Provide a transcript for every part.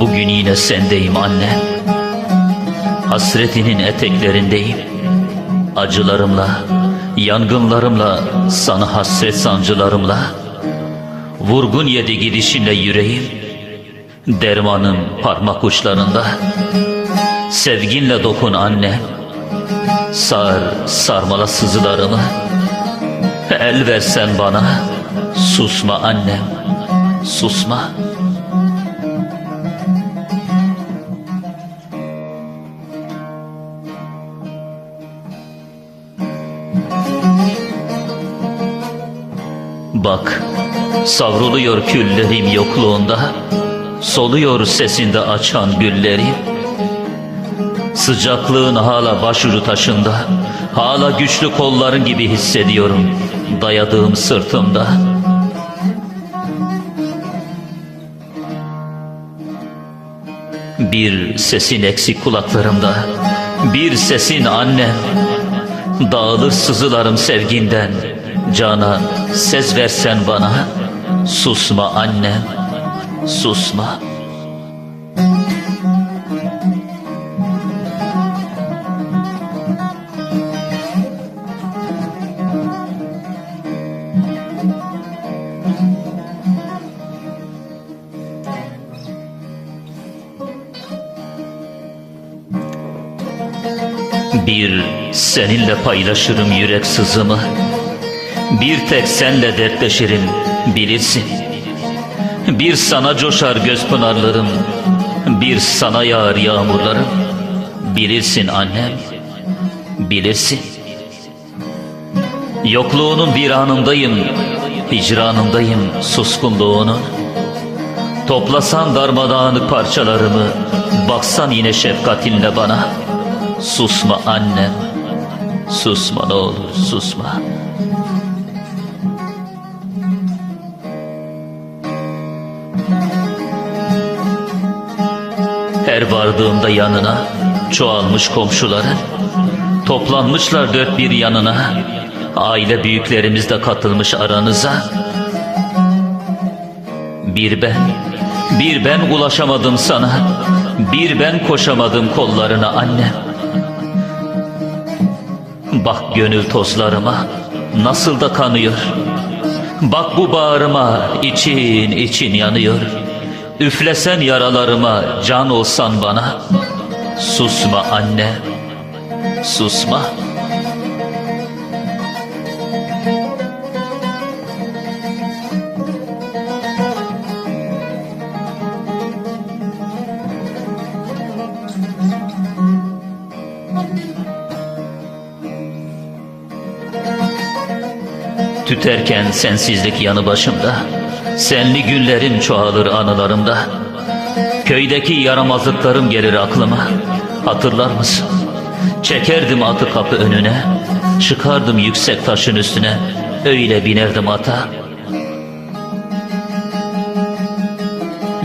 Bugün yine sendeyim anne. Hasretinin eteklerindeyim. Acılarımla, yangınlarımla, sana hasret sancılarımla. Vurgun yedi gidişinle yüreğim. Dermanım parmak uçlarında. Sevginle dokun anne. Sar, sarmala sızılarımı. El versen bana. Susma annem, susma. Bak, savruluyor küllerim yokluğunda, soluyor sesinde açan güllerim. Sıcaklığın hala başucu taşında, hala güçlü kolların gibi hissediyorum dayadığım sırtımda. Bir sesin eksik kulaklarımda, bir sesin annem. Dağılır sızılarım sevginden, cana ses versen bana. Susma annem, susma. Bir seninle paylaşırım yürek sızımı. Bir tek senle dertleşirim bilirsin. Bir sana coşar göz pınarlarım. Bir sana yağar yağmurlarım. Bilirsin annem, bilirsin. Yokluğunun bir anındayım, hicranındayım suskunluğunun. Toplasan darmadağınık parçalarımı, baksan yine şefkatinle bana. Susma annem, susma ne olur susma. Her vardığımda yanına çoğalmış komşuların, toplanmışlar dört bir yanına, aile büyüklerimiz de katılmış aranıza. Bir ben, bir ben ulaşamadım sana, bir ben koşamadım kollarına annem. Bak gönül tozlarıma nasıl da kanıyor. Bak bu bağrıma için için yanıyor. Üflesen yaralarıma can olsan bana. Susma anne, susma. Tüterken sensizlik yanı başımda Senli günlerin çoğalır anılarımda. Köydeki yaramazlıklarım gelir aklıma. Hatırlar mısın? Çekerdim atı kapı önüne. Çıkardım yüksek taşın üstüne. Öyle binerdim ata.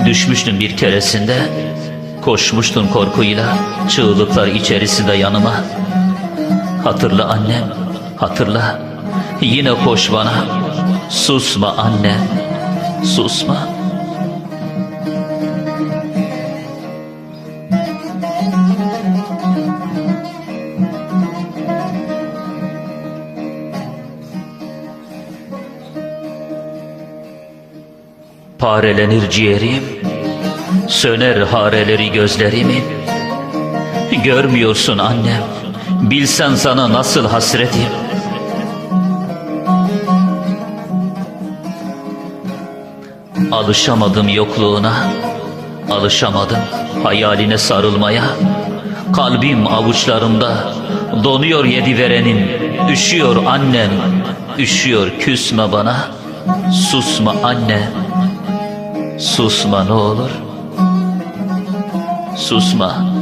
Düşmüştüm bir keresinde. Koşmuştun korkuyla. Çığlıklar içerisinde yanıma. Hatırla annem Hatırla. Yine koş bana. Susma annem Susma. Parelenir ciğerim Söner hareleri gözlerimin. Görmüyorsun annem Bilsen sana nasıl hasretim Alışamadım yokluğuna. Alışamadım hayaline sarılmaya. Kalbim avuçlarımda. Donuyor yedi verenim Üşüyor annem. Üşüyor küsme bana. Susma anne. Susma ne olur. Susma